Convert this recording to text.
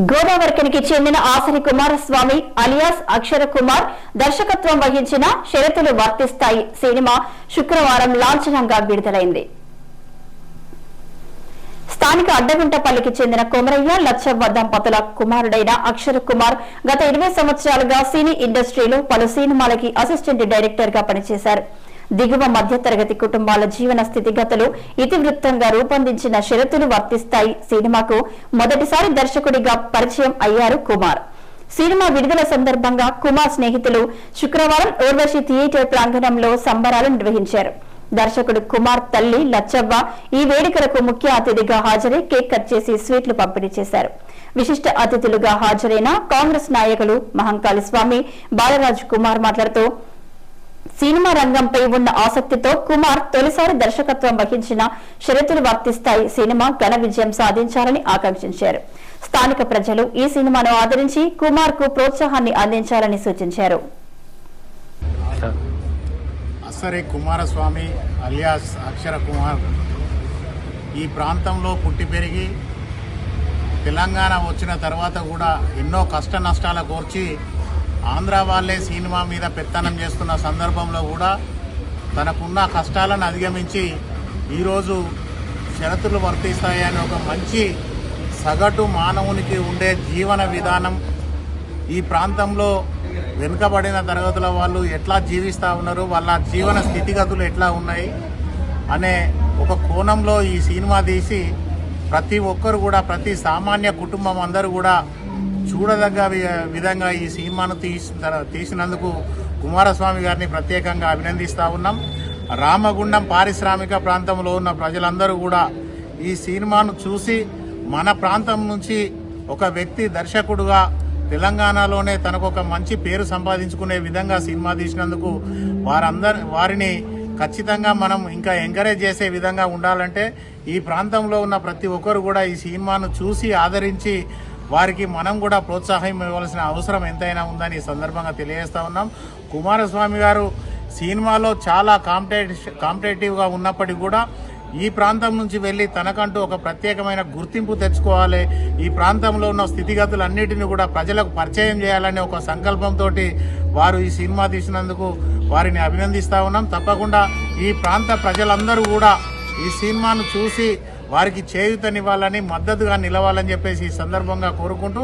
గోదావరికనికి చెందిన ఆసరి కుమారస్వామి అలియాస్ అక్షర కుమార్ దర్శకత్వం వహించిన షరతులు వర్తిస్తాయి. సినిమా శుక్రవారం లాంఛనంగా విడుదలైంది. స్థానిక అడ్డగుంటపల్లికి చెందిన కొమరయ్య లచ్చవ్వ దంపతుల కుమారుడైన అక్షర కుమార్ గత ఇరవై సంవత్సరాలుగా సినీ ఇండస్ట్రీలో పలు సినిమాలకి అసిస్టెంట్ డైరెక్టర్గా పనిచేశారు. దిగువ మధ్యతరగతి కుటుంబాల జీవన స్థితిగతులు ఇతివృత్తంగా రూపొందించిన షరతులు వర్తిస్తాయి. సినిమాకు మొదటిసారి దర్శకుడిగా పరిచయం అయ్యారు కుమార్. సినిమా విడుదల సందర్భంగా కుమార్ స్నేహితులు శుక్రవారం ఊర్వశి థియేటర్ ప్రాంగణంలో సంబరాలు నిర్వహించారు. దర్శకుడు కుమార్ తల్లి లచ్చవ్వ ఈ వేడుకలకు ముఖ్య అతిథిగా హాజరై కేక్ కట్ చేసి స్వీట్లు పంపిణీ చేశారు. విశిష్ట అతిథులుగా హాజరైన కాంగ్రెస్ నాయకులు మహంకాళి స్వామి బాలరాజు కుమార్ మాట్లాడుతూ సినిమా రంగంపై ఉన్న ఆసక్తితో కుమార్ తొలిసారి దర్శకత్వం వహించిన షరతులు వర్తిస్తాయి. సినిమా ఘన విజయం సాధించాలని ఆకాంక్షించారు. స్థానిక ప్రజలు ఈ సినిమాను ఆదరించి కుమార్కు ప్రోత్సాహాన్ని అందించాలని సూచించారు. అసరే కుమారస్వామి అలియాస్ అక్షర కుమార్. ఈ ప్రాంతంలో పుట్టి పెరిగి తెలంగాణ వచ్చిన తర్వాత కూడా ఎన్నో కష్ట నష్టాల కోర్చి ఆంధ్ర వాళ్ళే సినిమా మీద పెత్తనం చేస్తున్న సందర్భంలో కూడా తనకున్న కష్టాలను అధిగమించి ఈరోజు షరతులు వర్తిస్తాయని ఒక మంచి సగటు మానవునికి ఉండే జీవన విధానం ఈ ప్రాంతంలో వెనుకబడిన తరగతుల వాళ్ళు ఎట్లా జీవిస్తూ ఉన్నారు వాళ్ళ జీవన స్థితిగతులు ఎట్లా ఉన్నాయి అనే ఒక కోణంలో ఈ సినిమా తీసి ప్రతి ఒక్కరు కూడా ప్రతి సామాన్య కుటుంబం అందరూ కూడా చూడదగ్గ వి- విధంగా ఈ సినిమాను తీసిన తీసినందుకు కుమారస్వామి గారిని ప్రత్యేకంగా అభినందిస్తూ ఉన్నాం. రామగుండం పారిశ్రామిక ప్రాంతంలో ఉన్న ప్రజలందరూ కూడా ఈ సినిమాను చూసి మన ప్రాంతం నుంచి ఒక వ్యక్తి దర్శకుడుగా తెలంగాణలోనే తనకు ఒక మంచి పేరు సంపాదించుకునే విధంగా సినిమా తీసినందుకు వారందరి వారిని ఖచ్చితంగా మనం ఇంకా ఎంకరేజ్ చేసే విధంగా ఉండాలంటే ఈ ప్రాంతంలో ఉన్న ప్రతి ఒక్కరు కూడా ఈ సినిమాను చూసి ఆదరించి వారికి మనం కూడా ప్రోత్సాహం ఇవ్వాల్సిన అవసరం ఎంతైనా ఉందని ఈ సందర్భంగా తెలియజేస్తూ ఉన్నాం. కుమారస్వామి గారు సినిమాలో చాలా కాంపిటేటివ్ కాంపిటేటివ్గా ఉన్నప్పటికీ కూడా ఈ ప్రాంతం నుంచి వెళ్ళి తనకంటూ ఒక ప్రత్యేకమైన గుర్తింపు తెచ్చుకోవాలి. ఈ ప్రాంతంలో ఉన్న స్థితిగతులన్నిటిని కూడా ప్రజలకు పరిచయం చేయాలనే ఒక సంకల్పంతో వారు ఈ సినిమా తీసినందుకు వారిని అభినందిస్తూ ఉన్నాం. తప్పకుండా ఈ ప్రాంత ప్రజలందరూ కూడా ఈ సినిమాను చూసి వారికి చేయూతనివ్వాలని మద్దతుగా నిలవాలని చెప్పేసి ఈ సందర్భంగా కోరుకుంటూ